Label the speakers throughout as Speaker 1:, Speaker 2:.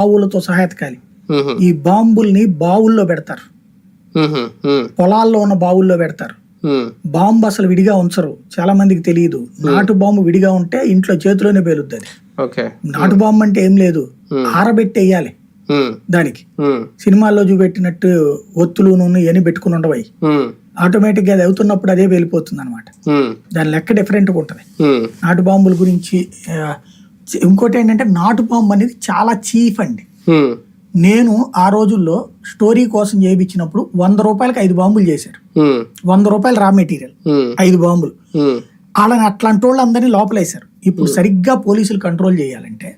Speaker 1: బావులతో సహాయతకాలి
Speaker 2: ఉహు,
Speaker 1: ఈ బాంబుల్ని బావుల్లో పెడతారు. పొలాల్లో ఉన్న బావుల్లో పెడతారు. బాంబు అసలు విడిగా ఉంచరు. చాలా మందికి తెలియదు. నాటు బాంబు విడిగా ఉంటే ఇంట్లో చేతిలోనే పేలుద్ది అది. నాటు బాంబు అంటే ఏం లేదు. ఆరబెట్టి వేయాలి
Speaker 2: ఉమ్,
Speaker 1: దానికి. సినిమాల్లో చూపెట్టినట్టు ఒత్తులు నూనె ఇవన్నీ పెట్టుకుని ఉండవు ఆటోమేటిక్గా అది అవుతున్నప్పుడు అదే వెళ్ళిపోతుంది అనమాట దాని లెక్క డిఫరెంట్గా ఉంటుంది.
Speaker 2: ఉమ్,
Speaker 1: నాటు బాంబుల గురించి ఇంకోటి ఏంటంటే నాటు బాంబు అనేది చాలా చీఫ్ అండి. నేను ఆ రోజుల్లో స్టోరీ కోసం చేయించినప్పుడు వంద రూపాయలకి ఐదు బాంబులు చేశారు. వంద రూపాయలు రా మెటీరియల్. ఐదు బాంబులు. వాళ్ళని అట్లాంటి వాళ్ళు అందరినీ లోపలేశారు. ఇప్పుడు సరిగ్గా పోలీసులు కంట్రోల్ చేయాలంటే.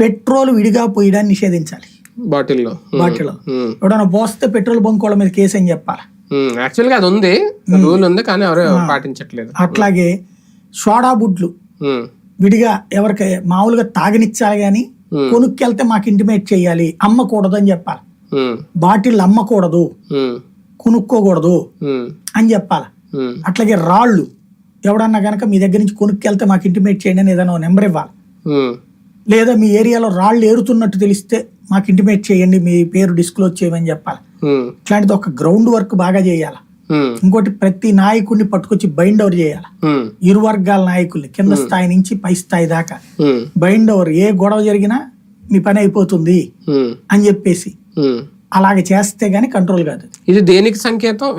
Speaker 1: పెట్రోల్ విడిగా పోయడాన్ని నిషేధించాలి.
Speaker 2: బాటిల్లో. ఉమ్,
Speaker 1: బాటిలో
Speaker 2: ఉమ్,
Speaker 1: ఎవడన్నా పోస్తే పెట్రోల్ బంక్ వాళ్ళ మీద కేసు అని చెప్పాలి.
Speaker 2: యాక్చువల్గా అది ఉంది. రూల్ ఉంది కానీ ఎవరు పాటించట్లేదు.
Speaker 1: అట్లాగే సోడా బుడ్లు. విడిగా ఎవరికి మామూలుగా తాగనిచ్చాలి కానీ. కొనుక్కెళ్తే మాకు ఇంటిమేట్ చేయాలి అమ్మకూడదు అని చెప్పాలి బాటిల్ అమ్మకూడదు కొనుక్కోకూడదు అని చెప్పాలి. అట్లాగే రాళ్ళు ఎవడన్నా కనుక మీ దగ్గర నుంచి కొనుక్కెళ్తే మాకు ఇంటిమేట్ చేయండి అని ఏదైనా నెంబర్ ఇవ్వాలి. లేదా మీ ఏరియాలో రాళ్ళు ఏరుతున్నట్టు తెలిస్తే మాకు ఇంటిమేట్ చేయండి మీ పేరు డిస్క్లోజ్ చేయమని చెప్పాలి. ఇట్లాంటిది ఒక గ్రౌండ్ వర్క్ బాగా చేయాలి. ఇంకోటి ప్రతి నాయకుడిని పట్టుకొచ్చి బైండ్ ఓవర్ చేయాలి. ఇరు వర్గాల నాయకుల్ని కింద స్థాయి నుంచి పై స్థాయి దాకా. బైండ్ ఓవర్ ఏ గొడవ జరిగినా మీ పని అయిపోతుంది అని చెప్పేసి. అలాగే చేస్తే గానీ కంట్రోల్ కాదు.
Speaker 2: ఇది దేనికి సంకేతం?